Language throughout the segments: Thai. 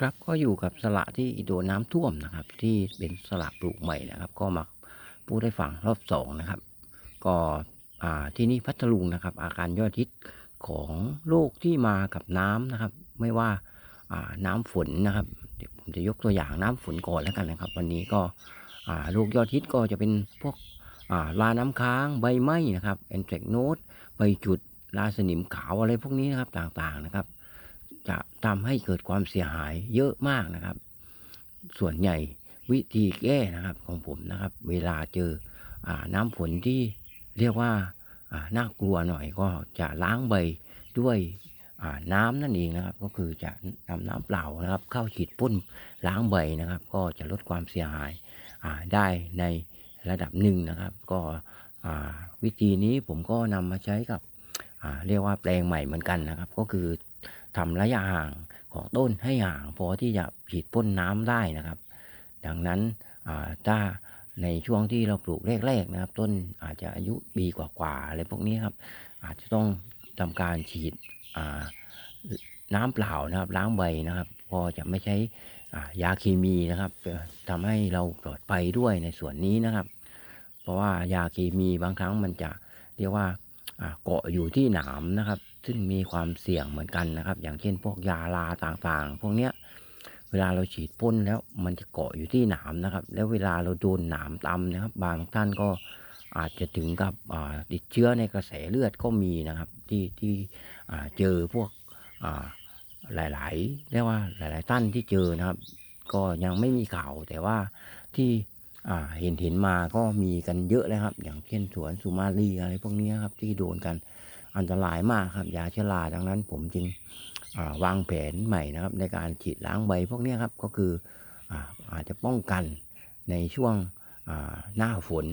ครับก็อยู่กับสละที่โดนน้ำท่วมนะครับ ที่เป็นสละปลูกใหม่นะครับ ก็มาพูดให้ฟังรอบสองนะครับ ก็ที่นี่พัทลุงนะครับ อาการยอดฮิตของโรคที่มากับน้ำนะครับ ไม่ว่าน้ำฝนนะครับเดี๋ยวผมจะยกตัวอย่างน้ำฝนก่อนแล้วกันนะครับ วันนี้ก็โรคยอดฮิตก็จะเป็นพวกอ่าลาน้ำค้างใบไม้นะครับแอนเทรกโนดใบจุดลาสนิมขาวอะไรพวกนี้นะครับต่างๆนะครับ จะทำให้เกิดความเสียหายเยอะมากนะครับ ส่วนใหญ่วิธีแก้นะครับของผมนะครับ เวลาเจออน้ำฝนที่เรียกว่าน่ากลัวหน่อยก็จะล้างใบด้วยน้ำนั่นเองนะครับ ก็คือจะนำน้ำเปล่านะครับ เข้าฉีดพ่นล้างใบนะครับ ก็จะลดความเสียหายได้ในระดับหนึ่งนะครับ ก็วิธีนี้ผมก็นำมาใช้กับเรียกว่าแปลงใหม่เหมือนกันนะครับ ก็คือ ทำระยะห่างของต้นให้ห่างพอที่จะฉีดพ่นน้ำได้นะครับ ดังนั้นถ้าในช่วงที่เราปลูกแรกๆนะครับ ต้นอาจจะอายุปีกว่าๆอะไรพวกนี้ครับ อาจจะต้องทำการฉีดน้ำเปล่านะครับล้างใบนะครับก็จะไม่ใช้ยาเคมีนะครับทำให้เราปลอดภัยด้วยในส่วนนี้นะครับ เพราะว่ายาเคมีบางครั้งมันจะเรียกว่าเกาะอยู่ที่หนามนะครับซึ่งมีความเสี่ยงเหมือนกันนะครับ อย่างเช่นพวกยาลาต่างๆ พวกเนี้ยเวลาเราฉีดพ่นแล้วมันจะเกาะอยู่ที่หนามนะครับ แล้วเวลาเราโดนหนามตำนะครับ บางท่านก็อาจจะถึงกับติดเชื้อในกระแสเลือดก็มีนะครับที่ที่เจอพวกหลายๆเรียกว่าหลาย ๆ ท่านที่เจอนะครับ ก็ยังไม่มีข่าวแต่ว่าที่เห็นเห็นมาก็มีกันเยอะเลยครับ อย่างเช่นสวนสุมาลีอะไรพวกนี้ครับที่โดนกัน อันตรายมากครับยาชราดังนั้นผมจึงวางแผนใหม่นะครับ ในการฉีดล้างใบพวกนี้ครับก็คืออาอาจจะป้องกันในช่วงหน้าฝน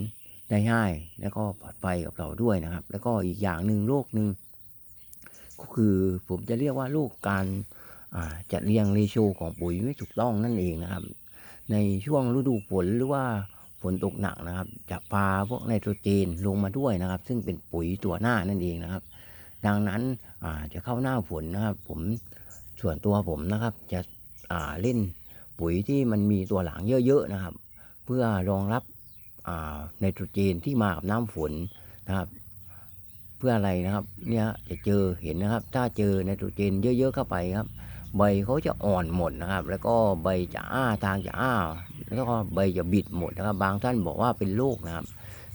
ได้ง่าย แล้วก็ปลอดภัยกับเราด้วยนะครับ แล้วก็อีกอย่างหนึ่งโรคหนึ่งก็คือผมจะเรียกว่าโรคการาจัดเรียงเรโชของปุ๋ยไม่ถูกต้องนั่นเองนะครับ ในช่วงฤดูฝนหรือว่าฝนตกหนักนะครับ จะพาพวกไนโตรเจนลงมาด้วยนะครับ ซึ่งเป็นปุ๋ยตัวหน้านั่นเองนะครับ ดังนั้นจะเข้าหน้าฝนนะครับผมส่วนตัวผมนะครับ จะเล่นปุ๋ยที่มันมีตัวหลังเยอะๆนะครับ เพื่อรองรับไนโตรเจนที่มากับน้ำฝนนะครับ เพื่ออะไรนะครับเนี่ยจะเจอเห็นนะครับ ถ้าเจอไนโตรเจนเยอะๆเข้าไปครับ ใบเขาจะอ่อนหมดนะครับ แล้วก็ใบจะอ้าทางจะอ้าแล้วก็ใบจะบิดหมดนะครับ บางท่านบอกว่าเป็นโรคนะครับ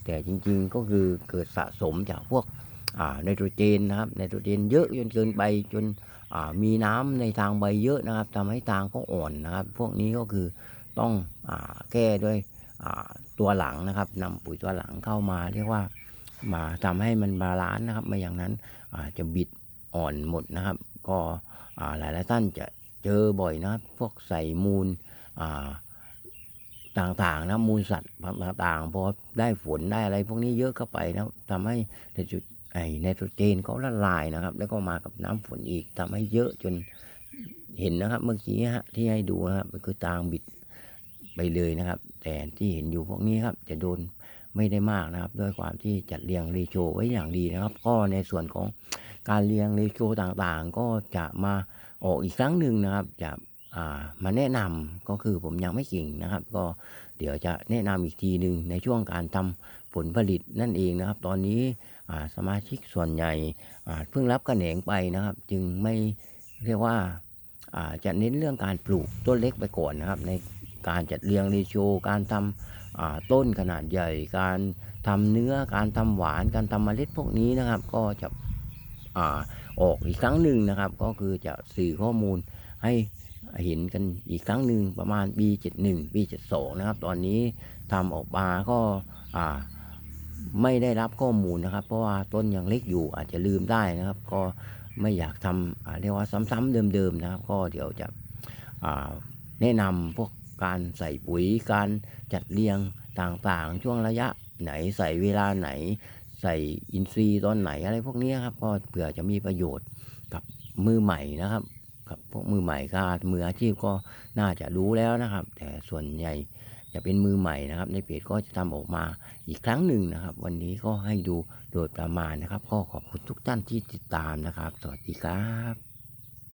แต่จริงๆก็คือเกิดสะสมจากพวก ไนโตรเจนนะครับไนโตรเจนเยอะจนเกินไปจนมีน้ำในทางใบเยอะนะครับทำให้ทางเขาอ่อนนะครับ พวกนี้ก็คือต้องอแก้ด้วยตัวหลังนะครับนำปุ๋ยตัวหลังเข้ามา เรียกว่ามาทำให้มันบาลานซ์นะครับ ไม่อย่างนั้นจะบิดอ่อนหมดนะครับ ก็อ่าหลายๆท่านจะเจอบ่อยนะครับ พวกใส่มูลต่างๆนะมูลสัตว์ต่างๆพอได้ฝนได้อะไรพวกนี้เยอะเข้าไปนะทำให้ในจุด ไอไนโตรเจนเขาละลายนะครับ แล้วก็มากับน้ำฝนอีกทำให้เยอะจนเห็นนะครับ เมื่อกี้ฮะที่ให้ดูนะครับมันคือตางบิดไปเลยนะครับ แต่ที่เห็นอยู่พวกนี้ครับ จะโดนไม่ได้มากนะครับ ด้วยความที่จัดเรียงเรโชไว้อย่างดีนะครับ ก็ในส่วนของการเรียงเรโชต่างๆ ก็จะมาออกอีกครั้งหนึ่งนะครับ จะามาแนะนำก็คือผมยังไม่เก่งนะครับ ก็เดี๋ยวจะแนะนำอีกทีหนึ่งในช่วงการทำผลผลิตนั่นเองนะครับ ตอนนี้ สมาชิกส่วนใหญ่เพิ่งรับกระแหนงไปนะครับ จึงไม่เรียกว่าจะเน้นเรื่องการปลูกต้นเล็กไปก่อนนะครับ ในการจัดเรียงเรโชการทำอ่าต้นขนาดใหญ่ การทำเนื้อการทำหวานการทำเมล็ดพวกนี้นะครับ ก็จะอออกอีกครั้งหนึ่งนะครับ ก็คือจะสื่อข้อมูลให้เห็นกันอีกครั้งหนึ่งประมาณปี71ปี72นะครับ ตอนนี้ทำออกมาก็อ่า ไม่ได้รับข้อมูลนะครับ เพราะว่าต้นยังเล็กอยู่อาจจะลืมได้นะครับ ก็ไม่อยากทำอ่าเรียกว่าซ้ำๆเดิมๆนะครับ ก็เดี๋ยวจะแนะนำพวกการใส่ปุ๋ยการจัดเรียงต่างๆ ช่วงระยะไหนใส่เวลาไหน ใส่อินทรีย์ตอนไหนอะไรพวกนี้ครับก็เผื่อจะมีประโยชน์กับมือใหม่นะครับ กับพวกมือใหม่ก็มืออาชีพก็น่าจะรู้แล้วนะครับ แต่ส่วนใหญ่ จะเป็นมือใหม่นะครับ ในเพจก็จะทำออกมาอีกครั้งหนึ่งนะครับ วันนี้ก็ให้ดูโดยประมาณนะครับ ก็ขอบคุณทุกท่านที่ติดตามนะครับ สวัสดีครับ